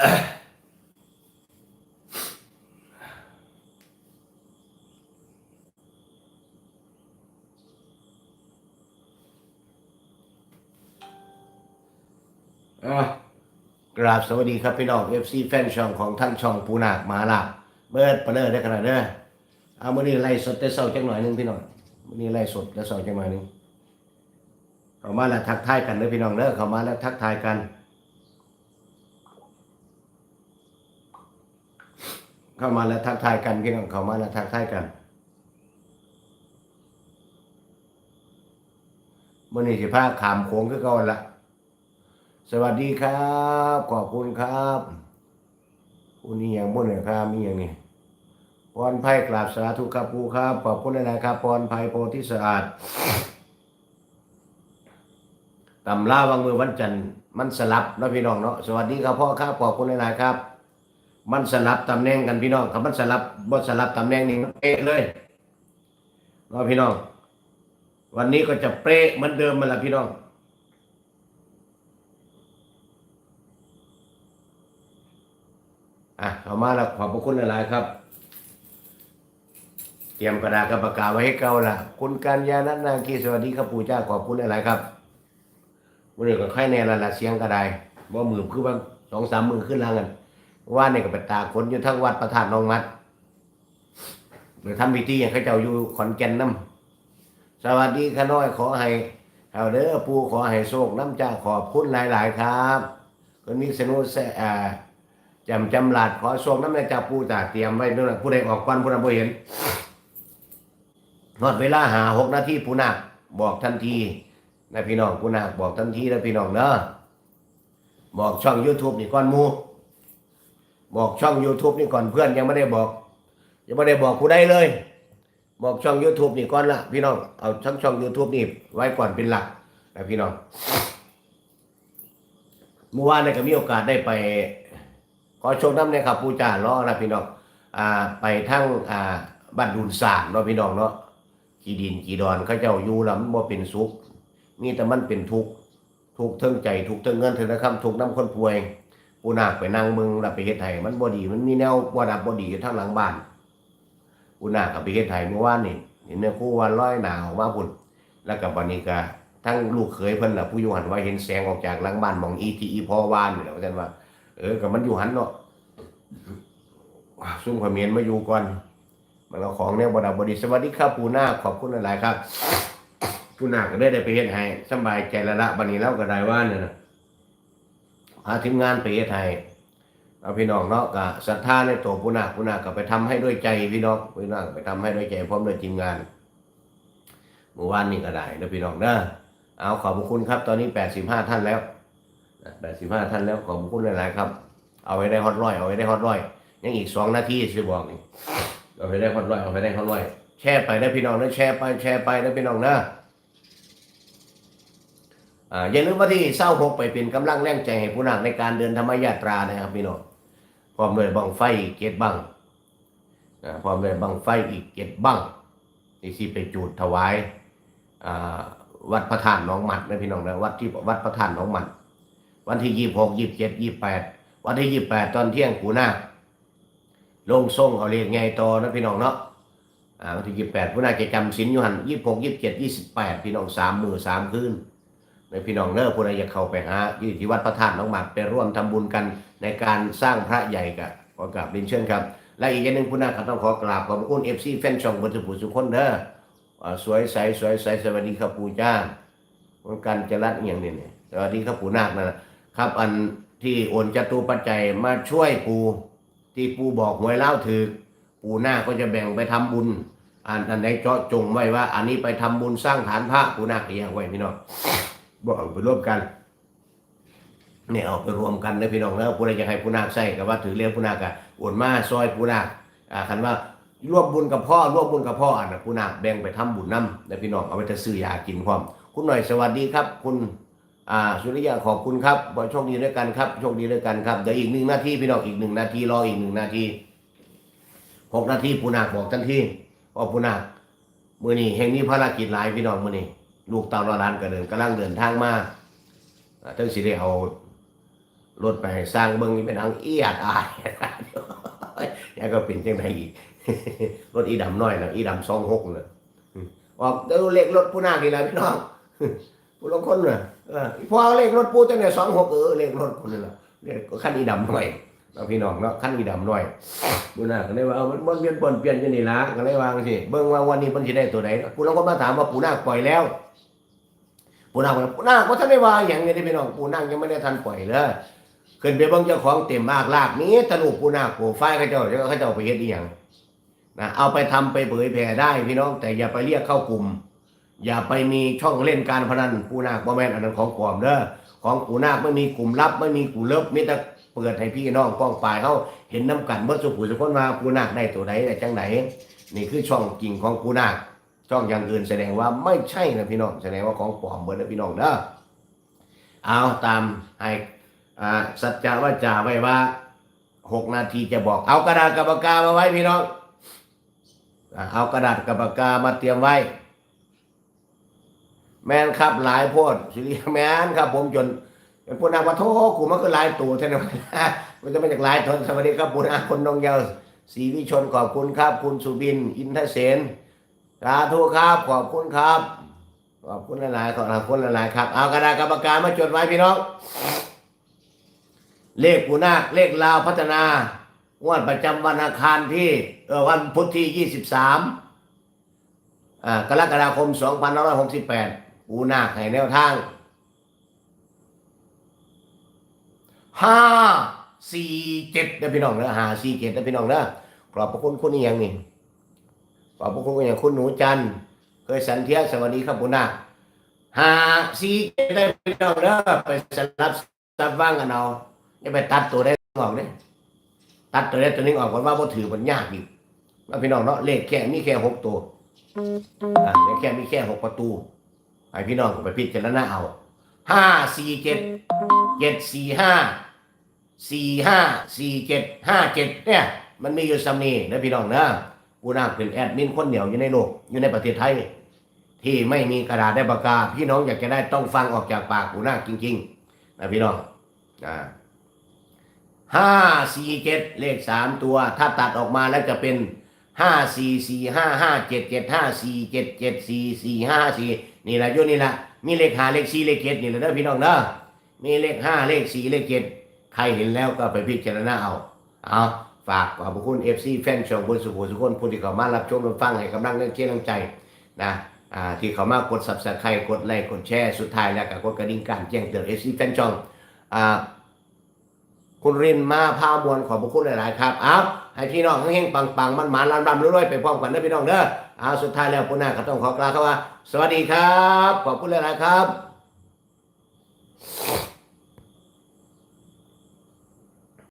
กราบสวัสดีครับพี่น้องเอฟซีแฟนช่องของท่านช่องปูนาคมาลาเบิดเปะเลอได้ขนาดเด้อเอามื้อนี้ไล่สดแต่เช้าจังหน่อยนึงพี่น้องมื้อนี้ไล่สดแต่เช้าจังหน่อยนึงเข้ามาแล้วทักทายกันเด้อพี่น้องเด้อเข้ามาแล้วทักทายกัน เข้ามาแล้วทักทายกันพี่น้องเข้ามาแล้วทักทายกันมื้อนี้สิพาขามโค้งคือเก่าหั่นละสวัสดีครับ ขอบคุณครับคุณนี่อย่างบุญเลยครับมีอย่างนี้พรไพ่กราบสาธุครับปูครับ ขอบคุณนะครับพรไพ่โพธิสะอาดตำลาวางมือวันจันทร์มันสลับนะพี่น้องเนาะสวัสดีครับพ่อครับขอบคุณนะครับ มันสลับตำแหน่งกันพี่น้องครับมันสลับบทสลับตำแหน่งนี่มันเป๊ะเลยเนาะพี่น้อง วันนี้ก็จะเป๊ะเหมือนเดิมมาละพี่น้องอะเอามาแล้วขอบพระคุณหลายๆครับ เตรียมกระดาษกับปากกาไว้ให้เก่าละคุณกัญญาณนาคีสวัสดีครับปู่เจ้าขอบคุณหลายๆครับวันนี้ก็ค่อยแน่ละละเสียงกระไดว่ามือคือว่างสองสามมือขึ้นล่างกัน ว่าเนี่ยก็ไปตากฝนอยู่ทั้งวัดประธานนองมัดหรือทำพิธีให้เขาเจ้าอยู่ขอนแก่นน้ำสวัสดีข้าน้อยขอให้เอาเด้อปูขอให้โชคน้ำจ้าขอบคุณหลาย ๆ ครับคนนี้สนุกแอจำจำหลัดขอส่งน้ำในจ่าปูจ่าเตรียมไว้ด้วยผู้ใดออกก่อนผู้นั้นบ่เห็นนอดเวลาหาหกนาทีปูนาคบอกทันทีนะพี่น้องปูนาคบอกทันทีนะพี่น้องเนอะบอกช่อง YouTube นี่ก่อนมู บอกช่อง YouTube นี่ก่อนเพื่อนยังไม่ได้บอก ยังไม่ได้บอกผู้ใดเลย บอกช่อง YouTube นี่ก่อนละพี่น้องเอาช่องช่อง YouTube นี่ไว้ก่อนเป็นหลักนะพี่น้องเมื่อวานเนี่ยก็มีโอกาสได้ไป ขอชมน้ำเนี่ยครับปูจ่าล้อนะพี่น้องอ่าไปทั้งอ่าบ้านดุนสางเนาะพี่น้องเนาะขี่ดินขี่ดอนเขาเจ้าอยู่ล้วมันบ่เป็นสุขมีแต่มันเป็นทุกข์ทุกข์เทิงใจทุกข์เทิงเงินเทิงนะครับทุกข์น้ำคนป่วย ปูนาคไปนั่งเมืองรับไปเฮ็ดไทยมันบ่ดี มันมีแนวบ่ดับบ่ดีอยู่ทางหลังบ้านปูนาคกับไปเฮ็ดไทยเมื่อวานนี่เห็นเนี่ยครู่วันร้อยหนาวออกมาพุ่นแล้วก็บัดนี้ก็ทั้งลูกเขยเพิ่นน่ะผู้อยู่หันว่าเห็นแสงออกจากหลังบ้านมองอีทีอีพอวานนี่แหละว่าซั่นว่า เออกับมันอยู่หันเนาะซุ่มขมิ้นมาอยู่ก่อนมันเอาของเนี่ยบดาบดีสวัสดีครับปูนาคขอบคุณหลายๆครับปูนาคก็ได้ได้ไปเฮ็ดให้สบายใจละละบันนี้เล่าก็ได้ว่าเนี่ยนะ พาทีมงานไปเฮ็ดให้เอาพี่น้องเนาะก็ศรัทธาในตัวปูนาคปูนาคก็ไปทำให้ด้วยใจพี่น้องปูนาคไปทำให้ด้วยใจพร้อมด้วยทีมงานเมื่อวานนี้ก็ได้นะพี่น้องเด้อเอาขอบคุณครับ ตอนนี้แปดสิบห้าท่านแล้วแปดสิบห้าท่านแล้วขอบคุณหลายๆครับ เอาไว้ได้ฮอตร้อยเอาไว้ได้ฮอตร้อยยังอีกสองนาทีสิบอกนี่เอาไว้ได้ฮอตร้อยเอาไว้ได้ฮอตร้อยแชร์ไปได้พี่น้องนะแชร์ไปแชร์ไปได้พี่น้องนะ อย่าลืมว่าที่เศร้าหกไปเป็นกำลังแรงใจให้ผู้นักในการเดินธรรมยาตรานะครับพี่น้องพร้อมด้วยบังไฟอีกเกตบังอ่าพร้อมด้วยบังไฟอีกเกตบังที่สิไปจูดถวายวัดพระธาตุหนองหมัดนะพี่น้องนะวัดที่วัดพระธาตุหนองหมัด วันที่ยี่หกยี่เจ็ดยี่แปดวันที่ยี่แปดตอนเที่ยงกูหน้าลงส่งเอาเรียกไงต่อนะพี่น้องเนาะวันที่ยี่แปดกูหน้าจะจำศีลอยู่หันยี่หกยี่เจ็ดยี่สิบแปดพี่น้องสามมือสามคืน ในพี่น้องเนอผู้ใดอยากเข้าไปหาอยู่ที่วัดพระธาตุน้องหมัดไปร่วมทำบุญกันในการสร้างพระใหญ่กับขอกราบเรียนเชิญครับ และอีกอย่างหนึ่งผู้หน้าครับต้องขอกราบขอบคุณเอฟซีแฟนช่องบนสุภูสุคนเด้อสวยใสสวยใสสวัสดีครับปู่จ้าคนกันจะรัดอย่างนี้เนี่ยสวัสดีครับปู่นาคนะครับ อันที่โอนจตุปัจจัยมาช่วยปู่ที่ปู่บอกหวยเล่าถือปูหน้าก็จะแบ่งไปทำบุญอันอันไหนเจาะจงไว้ว่า อันนี้ไปทำบุญสร้างฐานพระปูหน้าก็แยกไว้พี่น้อง บอกเอาไปร่วมกันเนี่ยเอาไปรวมกันนะพี่น้องแล้วปูนาจะให้ปูนาคใส่กับว่าถือเรียกปูนาคอะโอนมาซอยปูนาคอ่าคันว่าร่วมบุญกับพ่อร่วมบุญกับพ่ออันนะปูนาคแบ่งไปทำบุญน้ำนะพี่น้องเอาไปจะซื้อยากินพร้อม คุณหน่อยสวัสดีครับ คุณอ่าสุริยะขอบคุณครับบอโชคดีด้วยกันครับโชคดีด้วยกันครับเดี๋ยวอีกหนึ่งนาทีพี่น้องอีกหนึ่งนาทีรออีกหนึ่งนาทีหกนาทีปูนาคบอกทันทีพอปูนาคมือนี้แห่งนี้ภารกิจหลายพี่น้องมือนี้ ลูกเต่าละลานก็เดินกำลังเดินทางมาอ่าทั้งสิได้เอารถไปสร้างเบิ่งนี่เป็นหนังเอียดอายยังก็เป็นจังไดอีกรถอีดำน้อยนะอีดำสองหกน่ะออกเดี๋ยวเลขรถผู้นาคนี่แหละพี่น้องผู้ลงคนน่ะเอพอเลขรถปูจังเนี่ยสองหกเออเลขรถคนนี่แหละเลขขันอีดำหน่อย เราพี่น้องเนาะขั้นอีดำหน่อยผู้นาก็เลยว่าเอามันเปลี่ยนเปลี่ยนเปลี่ยนจังนี่ละก็เลยวาจังสิเบิ่งว่าวันนี้มันสิได้ตัวใดผู้ลางคนมาถามว่าปู่นาคปล่อยแล้วปู่นาคปู่นาคว่ท่านได้ว่าอย่างนี้พี่น้องปู่นาคยังไม่ได้ทันปล่อยเลยขึ้นไปเบิ่งเจ้าของเต็มมากลากนี้ตะลุปู่นาคโปรไฟล์เขาเจ้าเขาเจ้าไปเฮ็ดอีหยังนะเอาไปทำไปเผยแผ่ได้พี่น้องแต่อย่าไปเรียกเข้ากลุ่ม อย่าไปมีช่องเล่นการพนันปู่นาคบ่แม่นอันนั้นของปลอมเด้อของปู่นาคไม่มีกลุ่มลับไม่มีกลุ่มเลิบมีแต่ เปิดให้พี่น้องป้องปลายเขาเห็นน้ำกันเบิดสุขุสุคนว่าปูนาคได้ตัวใดได้จังไหนนี่คือช่องจริงของปูนาคช่องอย่างอื่นแสดงว่าไม่ใช่นะพี่น้องแสดงว่าของปลอมเบิดนะพี่น้องเด้อเอาตามให้สัจจะว่าจ่าไว้ว่าหกนาทีจะบอกเอากระดาษกับปากกามาไว้พี่น้องเอากระดาษกับปากกามาเตรียมไว้ แมนครับหลายโพดสิริแมนครับผมจน เป็นพูนาว่าโทกูมันก็ลายตัวเท่านั้นมันจะมาจากลายตนสวัสดีครับปุณาคนนองเยาวศรีวิชนขอบคุณครับ คุณสุบิน อินทเสนสาธุครับขอบคุณครับ ขอบคุณหลายๆขอบคุณหลายๆครับ เอากระดาษกรรมการมาจดไว้พี่น้อง เลขปูนาเลขลาวพัฒนางวดประจำวันอังคารที่เออวันพุธที่ 23อ่ากรกฎาคม 2568ปูนาคให้แนวทาง ห้าสี่เจ็ดนะพี่น้องนะห้าสี่เจ็ดนะพี่น้องนะขอบพระคุณคุณนี่ยังนี่ขอบพระคุณอย่างคุณหนูจันเคยสันเทียสวัสดีครับคุณนาหาซีได้ไปเอาเด้อไปสลับสับว่างกันเอาอย่าไปตัดตัวได้ออกเนี่ยตัดตัวได้ตัวนี้ออกเพราะว่าบ่ถือมันยากอีกว่าพี่น้องเนาะเลขแค่มีแค่หกตัวอ่าเลขแค่มีแค่หกประตูให้พี่น้องไปพิจารณาเอาห้าสี่เจ็ดเจ็ดสี่ห้า สี่ห้าสี่เจ็ดห้าเจ็ดเนี่ยมันมีอยู่ซ้ำนี้นะพี่น้องเนอะกูน่าเป็นแอดมินคนเดียวอยู่ในโลกอยู่ในประเทศไทย ที่ไม่มีกระดาษได้ปากกาพี่น้องอยากจะได้ต้องฟังออกจากปากกูน่าจริงๆนะพี่น้องอ่าห้าสี่เจ็ดเลขสามตัว ถ้าตัดออกมาแล้วจะเป็นห้าสี่สี่ห้าห้าเจ็ดเจ็ดห้าสี่เจ็ดเจ็ดสี่สี่ห้าสี่นี่แหละยู่นี่แหละมีเลขหาเลขสี่เลขเจ็ดนี่แหละเด้อพี่น้องเด้อมีเลขห้าเลขสี่เลขเจ็ด ใครเห็นแล้วก็ไปพิจารณาเอา เอาฝากขอบคุณเอฟซีแฟนช่องบนสุโขสุคนผู้ที่เข้ามารับชมรับฟังให้กำลังเล่นเชียร์ลังใจนะอ่าที่เข้ามากด subscribe กดไลค์กดแชร์สุดท้ายแล้วก็กดกระดิ่งการแจ้งเตือนเอฟซีแฟนช่องอ่าคุณรินมาพามวลขอบคุณหลาย ๆ ครับเอาวให้พี่น้องเฮงๆปังๆมันหมานๆรำรวยๆไปพร้อมกันนะพี่น้องเด้อเอาวสุดท้ายแล้วปุ่นหน้าก็ต้องขอกล่าวคำว่า สวัสดีครับ ขอบคุณหลาย ๆ ครับ